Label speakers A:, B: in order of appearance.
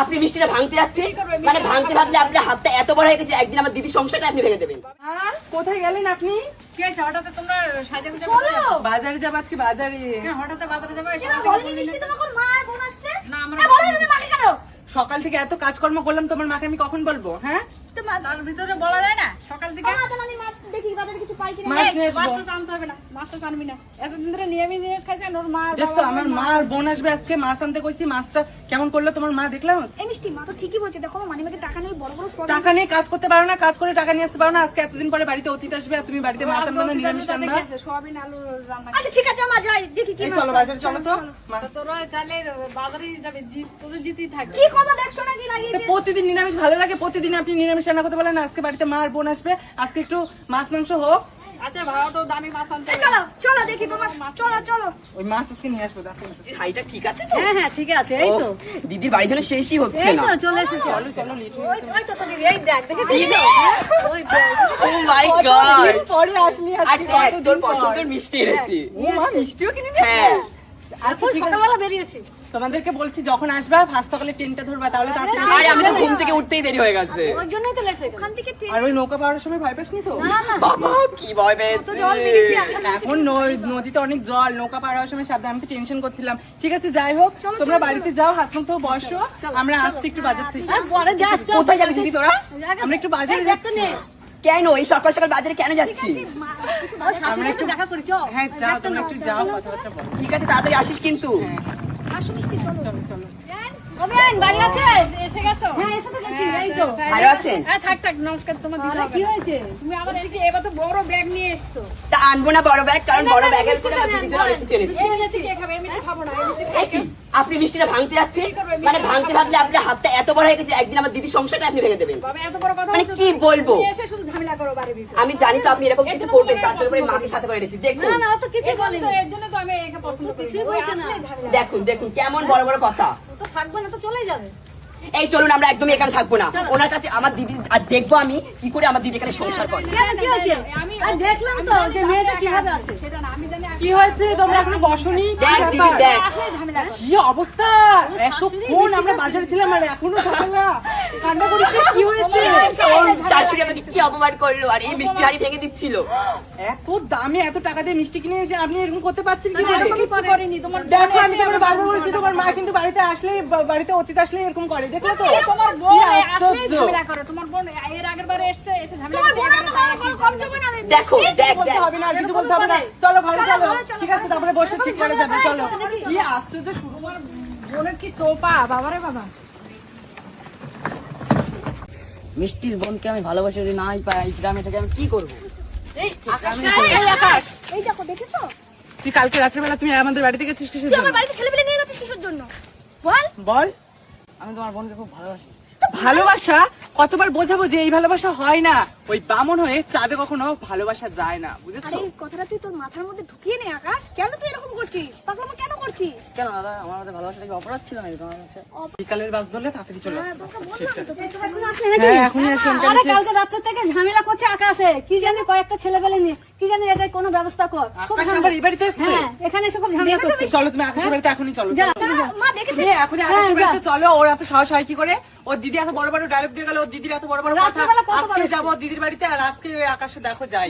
A: আপনি মিষ্টিটা ভাঙতে যাচ্ছেন? মানে ভাঙতে ভাবলে আপনার হাতটা এত বড় হয়ে গেছে একদিন আমার দিদির সংসারটা আপনি ভেঙে দেবেন।
B: কোথায় গেলেন আপনি?
C: কি হয়েছে হঠাৎ তোমরা সাজা গুজা
B: বাজারে যাব আজকে বাজারে।
C: হঠাৎ বাজারে যাবে? এসে
D: কেন
C: আমাকে
D: বলেনি
C: বললি
D: মিষ্টি
C: না?
D: তোমাকে মা আর বোন আসছে?
C: না আমরা
D: এ, বলো তুমি মাকে কেন?
B: সকাল থেকে এত কাজকর্ম করলাম তোমার মাকে আমি কখন বলব হ্যাঁ?
C: ভিতরে বলা যায় না? সকাল থেকে?
D: মাছ দেখি বাজারে কিছু পাই কিনা?
B: মাছ
C: এই,
B: নিয়ে আসব।
C: জানতে হবে না। মাছটা জানবি না। এতদিন ধরে নিয়মিত নিয়ে খাইছেন ওর মা
B: দেখছ আমার মা আর বোন আসবে আজকে মাছ আনতে কইছি মাছটা কেমন করল তোমার মা দেখলাম
D: এই মিষ্টি মা তো ঠিকই বলছে দেখো মানি মাকে টাকা নেই বড় বড় শর্ট
B: টাকা নিয়ে কাজ করতে পারো না কাজ করে টাকা নিয়ে আসতে পারো না আজকে এতদিন পরে বাড়িতে অতীত আসবে আর তুমি বাড়িতে মাছ আনবে না নিরামিষ আনবা।
C: সোয়াবিন আলু রান্না
D: আচ্ছা ঠিক আছে মা যাই দেখি কি
B: চলো বাজারে চলো তো
C: তোরা তাহলে বাজারে যাবে জি- তোদের জিতেই থাকবে
D: কি কথা দেখছ নাকি লাগিয়ে
B: প্রতিদিন নিরামিষ ভালো লাগে প্রতিদিন আপনি নিরামিষ রান্না করতে বলেন আজকে বাড়িতে মা আর বোন আসবে আজকে একটু মাছ মাংস হোক
C: আচ্ছা ভাড়া তো দামি মাছ আনতে
D: চলো চলো দেখি তোমার চলো চলো।
B: ওই মাছ আজকে নিয়ে আসব দেখো।
A: হাইটা ঠিক আছে তো?
D: হ্যাঁ হ্যাঁ ঠিক আছে
A: ও, দিদির বাড়ি যেন শেষই হচ্ছে না।
D: চলে এসেছে।
B: চলো চলো লিটু
D: ওই তো তোদের এই দেখ দেখে
A: দিদি।
D: ওই
A: ও মাই গড
B: পরে আসলি আজকে?
A: তোর
B: কতদিন
A: পছন্দের মিষ্টি এনেছি।
B: ও মা মিষ্টিও কিনে
A: হ্যাঁ।
D: সকালবেলা বেরিয়েছি।
B: তোমাদেরকে বলছি যখন আসবা ফার্স্ট সকালে ট্রেনটা ধরবা তাহলে তাড়াতাড়ি
A: আরে আমি তো ঘুম থেকে উঠতেই দেরি হয়ে গেছে।
D: ওই জন্যই তো লেট ওখান থেকে ট্রেন
B: আর ওই নৌকা পাওয়ার সময় ভয় পাসনি তো?
D: না না।
A: বাবা কি ভয় পেয়েছে।
D: এখন
B: নদীতে অনেক জল নৌকা পার হওয়ার সময় সাবধান আমি তো টেনশন করছিলাম। ঠিক আছে যাই হোক তোমরা বাড়িতে যাও হাত মুখ তো বসো। আমরা আসছি একটু বাজার থেকে।
A: কোথায় যাবি তোরা
B: আমরা একটু বাজারে যাচ্ছি।
A: কেন এই সকাল সকাল বাজারে কেন যাচ্ছি
B: আমরা একটু
D: দেখা করি চল।
B: হ্যাঁ যাও তোমরা একটু যাও কথাবার্তা বলো।
A: ঠিক আছে তাড়াতাড়ি আসিস কিন্তু।
D: আসো মিষ্টি চলো।
B: চলো চলো।
D: বাড়ি আছে?
C: এসে গেছো?
D: হ্যাঁ এসে তো দেখি এই তো।
A: ভালো আছেন?
C: হ্যাঁ থাক থাক নমস্কার তোমার দিতে
D: কি হয়েছে?
C: তুমি আবার এদিকে এবার তো বড় ব্যাগ নিয়ে এসছো।
A: তা আনব না বড় ব্যাগ কারণ বড়
D: না,
A: ব্যাগের করে
C: এই মিষ্টি খাবে? মিষ্টি খাব না এই মিষ্টি
A: কি? আপনি মিষ্টিটা ভাঙতে যাচ্ছেন? মানে ভাঙতে ভাবলে আপনার হাতটা এত বড় হয়ে গেছে একদিন আমার দিদির সংসারটা আপনি ভেঙে দেবেন।
C: বাবা এত বড় কথা
A: মানে কি বলব? আমি জানি তো আপনি এরকম কিছু করবেন তার জন্য মাকে সাথে করে এনেছি। দেখুন। দেখুন দেখুন কেমন বড় বড় কথা।
D: থাকবে না তো চলে যাবে।
A: এই চলুন আমরা একদমই এখানে থাকব না। ওনার কাছে আমার দিদি আর দেখব আমি কি করে আমার দিদি এখানে সংসার করে।
D: কেন কি হয়েছে?
C: আমি
D: আর দেখলাম তো যে মেয়েটা কীভাবে আছে।
C: সেটা না আমি জানি
B: কি হয়েছে? তোমরা এখনও বসনি? কি অবস্থা? এতক্ষণ আমরা বাজারে ছিলাম আর এখনও ঝামেলা কান্না করিস কি হয়েছে?
A: শাশুড়ি আমাকে কি অপমান করল? আর এই মিষ্টি হাড়ি ভেঙে দিচ্ছিল।
B: এত দামে এত টাকা দিয়ে মিষ্টি কিনে এসে আপনি এরকম করতে পারছেন কি
C: না,
B: করে?
C: এরকম কিছু করিনি, তোমার
B: দেখো আমি তোমার বারবার বলছি তোমার মা কিন্তু বাড়িতে আসলে বাড়িতে অতীত আসলে এরকম করে। দেখলে তো?
C: তোমার
B: কি
C: বোন আসলে
B: আশ্চর্য।
C: ঝামেলা করে তোমার বোন এর আগের বারে এসছে এসে ঝামেলা
D: তোমার
C: করছে,
D: বোন
C: এখানে
D: তো
C: তাই
D: কোনো
C: একই
D: কম
C: ঝামেলা।
D: চলবে না
A: দেখো দেখ দেখ।
B: হবে না কিছু বলতে হবে না। চলো ঘরে
D: চলো,
B: চলো।
D: ঘরে চলো,
B: ঠিক আছে তারপরে বসে ঠিক করে যাবে চলো। কি আশ্চর্য শুরু
C: বোনের কি চোপা? বাবারে বাবা।
E: মিষ্টির বোনকে আমি ভালোবাসি যদি নাই পাই গ্রামে থেকে আমি কি করব?
D: এই দেখো দেখেছ?
B: তুই কালকে রাত্রেবেলা তুমি আমাদের বাড়িতে গেছিস কিসের জন্য
D: আমার বাড়িতে ছেলেপেলে নিয়ে গেছিস কিসের জন্য? বল।
B: বল।
E: আমি তোমার বোনকে খুব ভালোবাসি।
B: ভালোবাসা কতবার বোঝাবো যে এই ভালোবাসা হয় না। ওই বামন হয়ে চাঁদে কখনো ভালোবাসা যায় না বুঝেছ?
D: এই কথাটা তুই তোর মাথার মধ্যে ঢুকিয়ে নে আকাশ। কেন তুই এরকম করছিস? পাগলামো কেন করছিস?
E: কেন দাদা? আমার মধ্যে ভালোবাসাটা কি অপরাধ ছিল নাকি তোমার কাছে?
B: বিকালের বাস ধরলে তাড়াতাড়ি চলে আসবে
D: এখন আসলি নাকি?
B: হ্যাঁ এখনই আসলাম
D: কালকে রাত্রে থেকে ঝামেলা করছে আকাশে। কি জানি কয়েকটা ছেলে পেলে নিয়ে কি জানি এটা কোনো ব্যবস্থা কর। খুব
B: আকাশ
D: ঝামেলা-
B: এই বাড়িতে এসছে?
D: হ্যাঁ এখানে এসে খুব ঝামেলা করছে।
B: চলো তুমি আকাশের বাড়িতে এখনই চলো।
D: মা দেখেছে?
B: এ, এখনই
D: হ্যাঁ,
B: আকাশের বাড়িতে চলো ওর এত সাহস হয় কি করে? ওর দিদি এত বড় বড় ডায়লগ দিয়ে গেল ওর দিদির এত বড় বড় কথা। আজকে? যাব দিদির বাড়িতে আর আজকে ওই আকাশে দেখো যাই।